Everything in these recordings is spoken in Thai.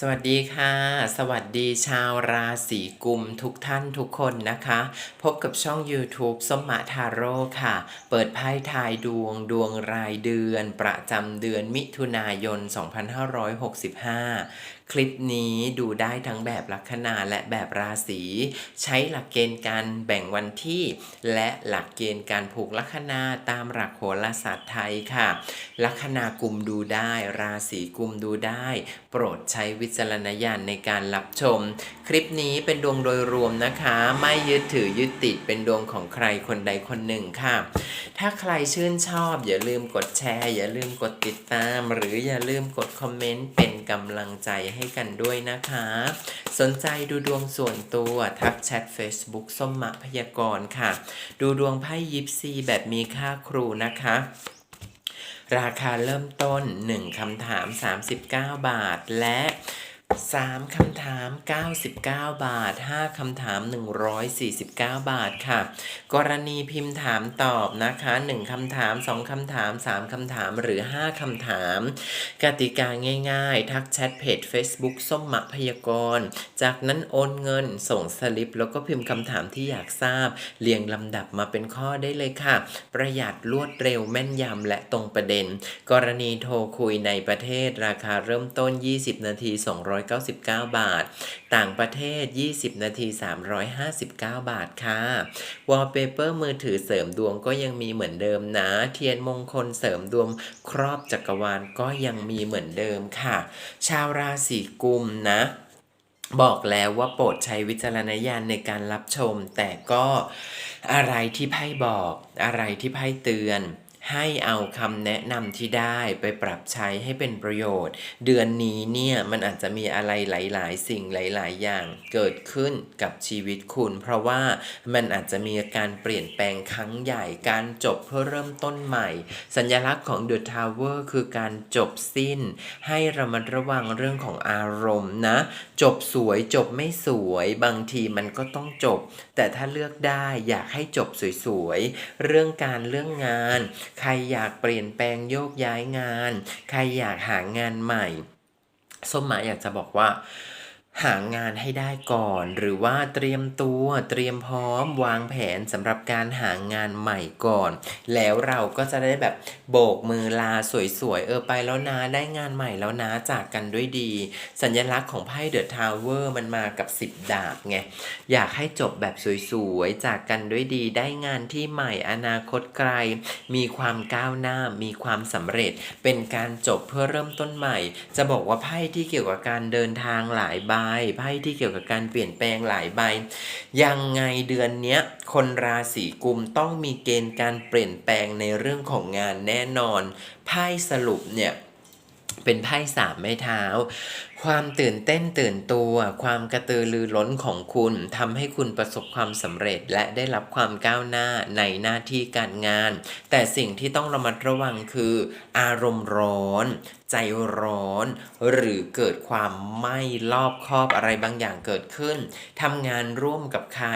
สวัสดีค่ะ สวัสดีชาวราศีกุมทุกท่านทุกคนนะคะ พบกับช่อง YouTube สมมาทาโร่ค่ะ เปิดไพ่ทายดวงดวงรายเดือน ประจำเดือนมิถุนายน 2565 คลิปนี้ดูได้ทั้งแบบลัคนาและแบบราศีใช้หลักเกณฑ์การแบ่งวันที่ และหลักเกณฑ์การผูกลัคนาตามหลักโหราศาสตร์ไทยค่ะ ลัคนากุมดูได้ ราศีกุมดูได้ โปรดใช้วิจารณญาณในการรับชม คลิปนี้เป็นดวงโดยรวมนะคะ ไม่ยึดถือยึดติดเป็นดวงของใครคนใดคนหนึ่งค่ะ ถ้าใครชื่นชอบอย่าลืมกดแชร์ อย่าลืมกดติดตาม หรืออย่าลืมกดคอมเมนต์เป็นกำลังใจใให้กันด้วยนะคะ สนใจดูดวงส่วนตัวทักแชท Facebook ส้มมะพยากรณ์ค่ะ ดูดวงไพ่ยิปซีแบบมีค่าครูนะคะราคาเริ่มต้น 1 คำถาม 39 บาท และ 3คำถาม 99 บาท 5คำถาม 149 บาทค่ะ กรณีพิมพ์ถามตอบนะคะ 1คำถาม 2คำถาม 3คำถามหรือ 5คำถาม กติกาง่ายๆ ทักแชทเพจ Facebook ส้มมะพยากรณ์จากนั้นโอนเงิน ส่งสลิป แล้วก็พิมพ์คำถามที่อยากทราบ เรียงลำดับมาเป็นข้อได้เลยค่ะ ประหยัดรวดเร็วแม่นยำและตรงประเด็น กรณีโทรคุยในประเทศราคาเริ่มต้น 20 นาที299 บาท ต่างประเทศ 20 นาที 359 บาทค่ะ วอลเปเปอร์มือถือเสริมดวงก็ยังมีเหมือนเดิมนะ เทียนมงคลเสริมดวงครอบจักรวาลก็ยังมีเหมือนเดิมค่ะ ชาวราศีกุมนะบอกแล้วว่าโปรดใช้วิจารณญาณในการรับชม แต่ก็อะไรที่ไพ่บอก อะไรที่ไพ่เตือน ให้เอาคำแนะนำที่ได้ไปปรับใช้ให้เป็นประโยชน์ เดือนนี้เนี่ยมันอาจจะมีอะไรหลาย ๆ สิ่งหลาย ๆ อย่างเกิดขึ้นกับชีวิตคุณ เพราะว่ามันอาจจะมีการเปลี่ยนแปลงครั้งใหญ่การจบเพื่อเริ่มต้นใหม่ สัญลักษณ์ของ The Tower คือการจบสิ้น ให้ระมัดระวังเรื่องของอารมณ์นะ จบสวยจบไม่สวย บางทีมันก็ต้องจบ แต่ถ้าเลือกได้อยากให้จบสวยๆ เรื่องการเรื่องงาน ใครอยากเปลี่ยนแปลงโยกย้ายงาน ใครอยากหางานใหม่ ส้มหมายอยากจะบอกว่า หางานให้ได้ก่อน หรือว่าเตรียมตัวเตรียมพร้อมวางแผนสำหรับการหางานใหม่ก่อน แล้วเราก็จะได้แบบโบกมือลาสวยๆ เออไปแล้วนะได้งานใหม่แล้วนะจากกันด้วยดี สัญลักษณ์ของไพ่เดอะทาวเวอร์มันมากับ 10 ดาบไง อยากให้จบแบบสวยๆ จากกันด้วยดีได้งานที่ใหม่อนาคตไกล มีความก้าวหน้ามีความสำเร็จ เป็นการจบเพื่อเริ่มต้นใหม่ จะบอกว่าไพ่ที่เกี่ยวกับการเดินทางหลายใบไพ่ที่เกี่ยวกับการเปลี่ยนแปลงหลายใบ ยังไงเดือนนี้คนราศีกุมต้องมีเกณฑ์การเปลี่ยนแปลงในเรื่องของงานแน่นอนไพ่สรุปเนี่ยเป็นไพ่สามไม้เท้า ความตื่นเต้นตื่นตัว ความกระตือรือร้นของคุณทำให้คุณประสบความสำเร็จและได้รับความก้าวหน้าในหน้าที่การงาน แต่สิ่งที่ต้องระมัดระวังคือ อารมณ์ร้อน ใจร้อน หรือเกิดความไม่รอบคอบอะไรบางอย่างเกิดขึ้นทำงานร่วมกับใคร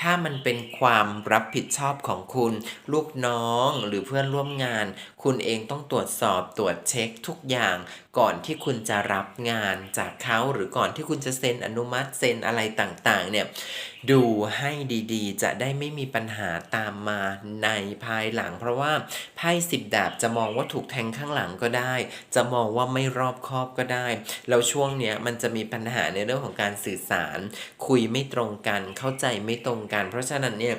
ถ้ามันเป็นความรับผิดชอบของคุณ ลูกน้องหรือเพื่อนร่วมงาน คุณเองต้องตรวจสอบตรวจเช็คทุกอย่าง ก่อนที่คุณจะรับงานจากเขาหรือก่อนที่คุณจะเซ็นอนุมัติเซ็นอะไรต่างๆเนี่ยดูให้ดีๆ จะได้ไม่มีปัญหาตามมาในภายหลัง เพราะว่าไพ่สิบดาบจะมองว่าถูกแทงข้างหลังก็ได้ จะมองว่าไม่รอบคอบก็ได้แล้วช่วงเนี้ยมันจะมีปัญหาในเรื่องของการสื่อสาร คุยไม่ตรงกันเข้าใจไม่ตรงกัน เพราะฉะนั้นเนี่ย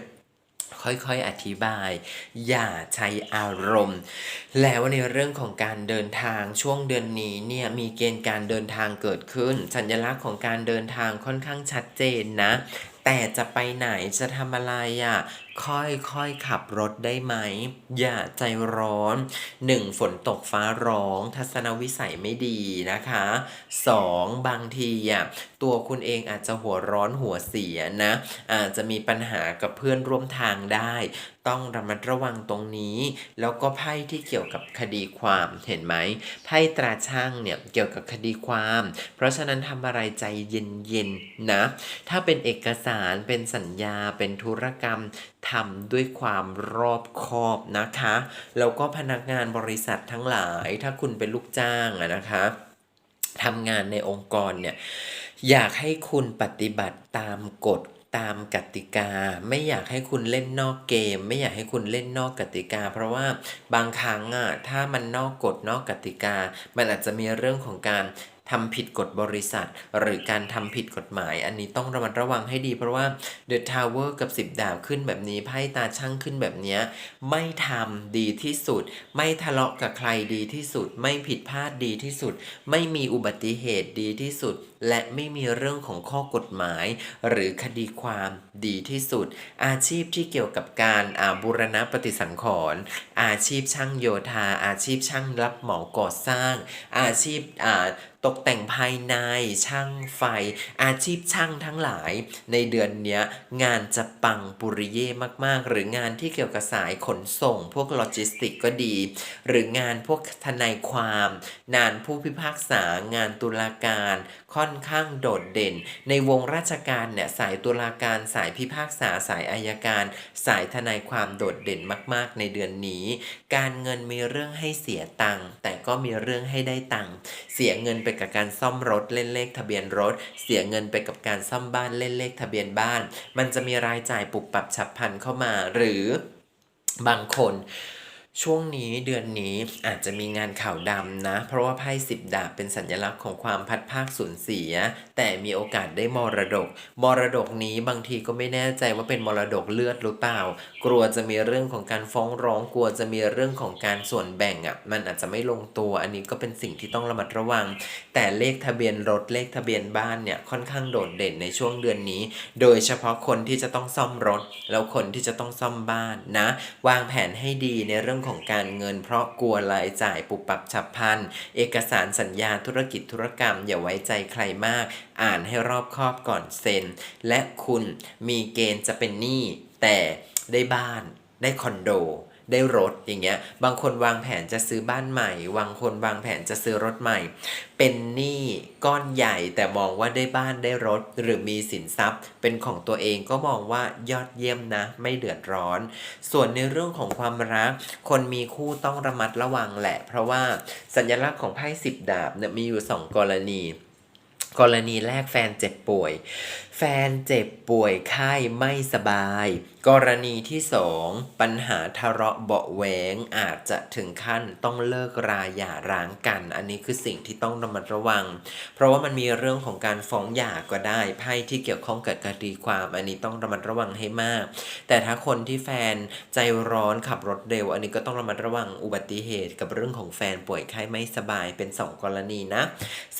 ค่อยๆ อธิบาย อย่าใช้อารมณ์ แล้วในเรื่องของการเดินทางช่วงเดือนนี้เนี่ยมีเกณฑ์การเดินทางเกิดขึ้น สัญลักษณ์ของการเดินทางค่อนข้างชัดเจนนะ แต่จะไปไหนจะทำอะไรอะ่ะ ค่อยๆขับรถได้ไหม อย่าใจร้อน 1. ฝนตกฟ้าร้อง ทัศนวิสัยไม่ดีนะคะ 2. บางทีอะตัวคุณเองอาจจะหัวร้อนหัวเสียนะ อาจจะมีปัญหากับเพื่อนร่วมทางได้ ต้องระมัดระวังตรงนี้ แล้วก็ไพ่ที่เกี่ยวกับคดีความเห็นไหมไพ่ตราช่างเนี่ยเกี่ยวกับคดีความ เพราะฉะนั้นทำอะไรใจเย็นๆนะ ถ้าเป็นเอกสารเป็นสัญญาเป็นธุรกรรม ทำด้วยความรอบคอบนะคะ แล้วก็พนักงานบริษัททั้งหลาย ถ้าคุณเป็นลูกจ้างอะนะคะทำงานในองค์กรเนี่ยอยากให้คุณปฏิบัติตามกฎตามกติกา ไม่อยากให้คุณเล่นนอกเกม ไม่อยากให้คุณเล่นนอกกติกา เพราะว่าบางครั้งอะถ้ามันนอกกฎนอกกติกา มันอาจจะมีเรื่องของการ ทำผิดกฎบริษัท หรือการทำผิดกฎหมาย อันนี้ต้องระมัดระวังให้ดี เพราะว่า The Tower กับ 10 ดาบขึ้นแบบนี้ไพ่ตาช่างขึ้นแบบนี้ ไม่ทำดีที่สุด ไม่ทะเลาะกับใครดีที่สุด ไม่ผิดพลาดดีที่สุด ไม่มีอุบัติเหตุดีที่สุด และไม่มีเรื่องของข้อกฎหมาย หรือคดีความดีที่สุด อาชีพที่เกี่ยวกับการอาบูรณะปฏิสังขรณ์อาชีพช่างโยธา อาชีพช่างรับเหมาก่อสร้าง อาชีพอาตกแต่งภายในช่างไฟ อาชีพช่างทั้งหลาย ในเดือนนี้งานจะปังปุริเย่มากๆ หรืองานที่เกี่ยวกับสายขนส่ง พวกโลจิสติกก็ดี หรืองานพวกทนายความงานผู้พิพากษางานตุลาการค่อนข้างโดดเด่น ในวงราชการเนี่ยสายตุลาการสายพิพากษาสายอายการ สายทนายความโดดเด่นมากๆ ในเดือนนี้ การเงินมีเรื่องให้เสียตังค์แต่ก็มีเรื่องให้ได้ตังค์เสียเงินไปกับการซ่อมรถเล่นเลขทะเบียนรถ เสียเงินไปกับการซ่อมบ้านเล่นเลขทะเบียนบ้าน มันจะมีรายจ่ายปุบปับฉับพลันเข้ามาหรือบางคน ช่วงนี้เดือนนี้อาจจะมีงานข่าวดำนะ เพราะว่าไพ่สิบดาบเป็นสัญลักษณ์ของความพัดภาคสูญเสีย แต่มีโอกาสได้มรดก มรดกนี้บางทีก็ไม่แน่ใจว่าเป็นมรดกเลือดหรือเปล่า กลัวจะมีเรื่องของการฟ้องร้องกลัวจะมีเรื่องของการส่วนแบ่งอะ่ะมันอาจจะไม่ลงตัว อันนี้ก็เป็นสิ่งที่ต้องระมัดระวัง แต่เลขทะเบียนรถเลขทะเบียนบ้านเนี่ยค่อนข้างโดดเด่นในช่วงเดือนนี้ โดยเฉพาะคนที่จะต้องซ่อมรถ แล้วคนที่จะต้องซ่อมบ้านนะ วางแผนให้ดีในเรื่องของการเงิน เพราะกลัวรายจ่ายปุบปับฉับพลัน เอกสารสัญญาธุรกิจธุรกรรม อย่าไว้ใจใครมาก อ่านให้รอบคอบก่อนเซ็น และคุณมีเกณฑ์จะเป็นหนี้แต่ได้บ้านได้คอนโด ได้รถอย่างเงี้ย บางคนวางแผนจะซื้อบ้านใหม่บางคนวางแผนจะซื้อรถใหม่ เป็นหนี้ก้อนใหญ่แต่มองว่าได้บ้านได้รถ หรือมีสินทรัพย์ เป็นของตัวเองก็มองว่ายอดเยี่ยมนะ ไม่เดือดร้อน ส่วนในเรื่องของความรัก คนมีคู่ต้องระมัดระวังแหละ เพราะว่าสัญลักษณ์ของไพ่สิบดาบเนี่ยมีอยู่สองกรณีกรณีแรกแฟนเจ็บป่วย แฟนเจ็บป่วยไข้ไม่สบาย กรณีที่สองปัญหาทะเลาะเบาะแหวงอาจจะถึงขั้นต้องเลิกราหย่าร้างกัน อันนี้คือสิ่งที่ต้องระมัดระวัง เพราะว่ามันมีเรื่องของการฟ้องหย่าก็ได้ไพ่ที่เกี่ยวข้องกับคดีความอันนี้ต้องระมัดระวังให้มาก แต่ถ้าคนที่แฟนใจร้อนขับรถเร็ว อันนี้ก็ต้องระมัดระวังอุบัติเหตุกับเรื่องของแฟนป่วยไข้ไม่สบายเป็นสองกรณีนะ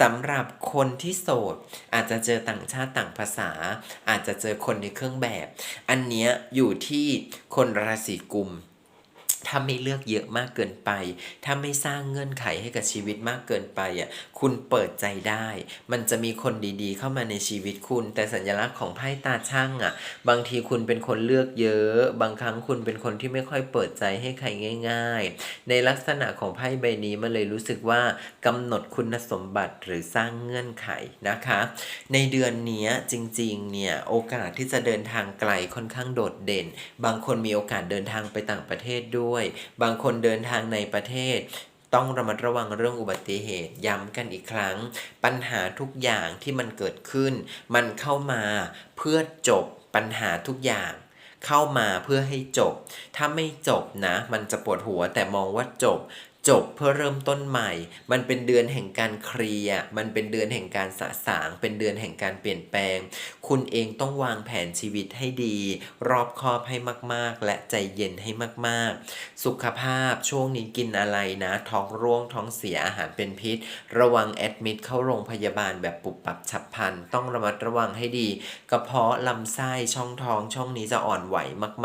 สำหรับคนที่โสดอาจจะเจอต่างชาติต่างภาษา อาจจะเจอคนในเครื่องแบบ อันเนี้ยอยู่ที่คนราศีกุม ถ้าไม่เลือกเยอะมากเกินไป ถ้าไม่สร้างเงื่อนไขให้กับชีวิตมากเกินไปอะ คุณเปิดใจได้ มันจะมีคนดีๆ เข้ามาในชีวิตคุณ แต่สัญลักษณ์ของไพ่ตาช่างอะ บางทีคุณเป็นคนเลือกเยอะ บางครั้งคุณเป็นคนที่ไม่ค่อยเปิดใจให้ใครง่าย ๆ ในลักษณะของไพ่ใบนี้มันเลยรู้สึกว่ากำหนดคุณสมบัติหรือสร้างเงื่อนไขนะคะ ในเดือนเนี้ยจริงๆ เนี่ยโอกาสที่จะเดินทางไกลค่อนข้างโดดเด่น บางคนมีโอกาสเดินทางไปต่างประเทศด้วยบางคนเดินทางในประเทศ ต้องระมัดระวังเรื่องอุบัติเหตุ ย้ำกันอีกครั้ง ปัญหาทุกอย่างที่มันเกิดขึ้น มันเข้ามาเพื่อจบปัญหาทุกอย่างเข้ามาเพื่อให้จบ ถ้าไม่จบนะ มันจะปวดหัวแต่มองว่าจบ จบเพื่อเริ่มต้นใหม่ มันเป็นเดือนแห่งการเคลียร์ มันเป็นเดือนแห่งการสะสาง เป็นเดือนแห่งการเปลี่ยนแปลง คุณเองต้องวางแผนชีวิตให้ดี รอบคอบให้มากๆ และใจเย็นให้มากๆ สุขภาพช่วงนี้กินอะไรนะ ท้องร่วง ท้องเสีย อาหารเป็นพิษ ระวังแอดมิดเข้าโรงพยาบาลแบบปุบปับฉับพลัน ต้องระมัดระวังให้ดี กระเพาะลำไส้ ช่องท้อง ช่องนี้จะอ่อนไหว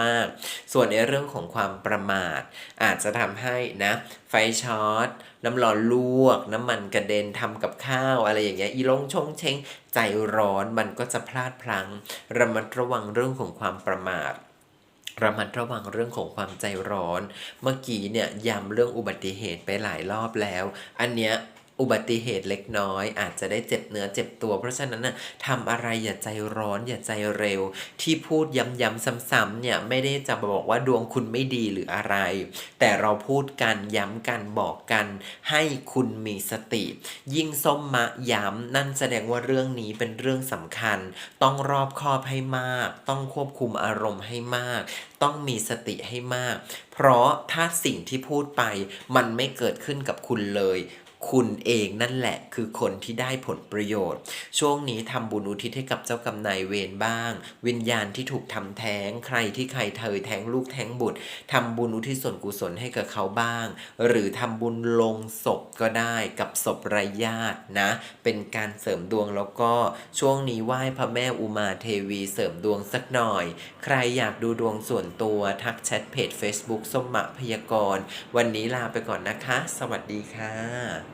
มาก ๆ ส่วนในเรื่องของความประมาท อาจจะทำให้นะไฟช็อตน้ำร้อนลวก น้ำมันกระเด็นทำกับข้าวอะไรอย่างเงี้ยอีลงชงเชงใจร้อนมันก็จะพลาดพลั้งระมัดระวังเรื่องของความประมาทระมัดระวังเรื่องของความใจร้อน เมื่อกี้เนี่ยย้ำเรื่องอุบัติเหตุไปหลายรอบแล้ว อันเนี้ย อุบัติเหตุเล็กน้อย อาจจะได้เจ็บเนื้อเจ็บตัว เพราะฉะนั้นน่ะทำอะไรอย่าใจร้อนอย่าใจเร็ว ที่พูดย้ำๆซ้ำๆเนี่ยไม่ได้จะบอกว่าดวงคุณไม่ดีหรืออะไร แต่เราพูดกันย้ำกันบอกกัน ให้คุณมีสติ ยิ่งส้มมะย้ำนั่นแสดงว่าเรื่องนี้เป็นเรื่องสำคัญ ต้องรอบคอบให้มาก ต้องควบคุมอารมณ์ให้มาก ต้องมีสติให้มาก เพราะถ้าสิ่งที่พูดไปมันไม่เกิดขึ้นกับคุณเลย คุณเองนั่นแหละคือคนที่ได้ผลประโยชน์ ช่วงนี้ทำบุญอุทิศให้กับเจ้ากรรมนายเวรบ้าง วิญญาณที่ถูกทำแท้ง ใครที่ใครเธอแท้งลูกแท้งบุตรทำบุญอุทิศส่วนกุศลให้กับเขาบ้าง หรือทำบุญลงศพก็ได้กับศพไร้ญาตินะ เป็นการเสริมดวงแล้วก็ช่วงนี้ไหว้พระแม่อุมาเทวีเสริมดวงสักหน่อย ใครอยากดูดวงส่วนตัวทักแชทเพจ Facebook ส้มมะพยากรณ์วันนี้ลาไปก่อนนะคะ สวัสดีค่ะ